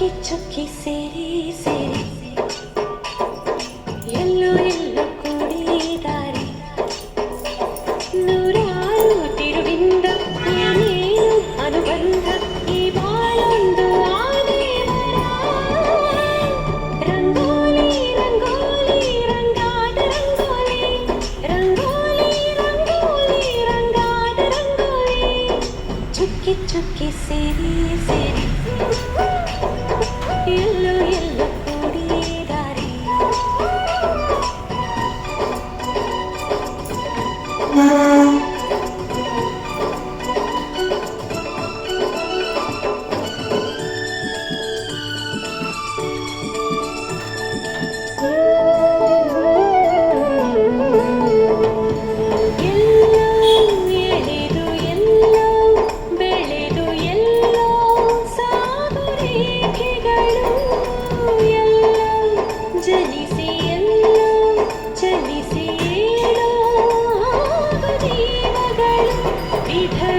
ചുക്കി ചുക്കി സിരി സിരി. എല്ലോ എല്ലോ കൂടിതാരി. നൂറാറു തിരുവിന്ത അനുബന്ധ ചുക്കി ചുക്കി സിരി സിരി. Lord. beat her.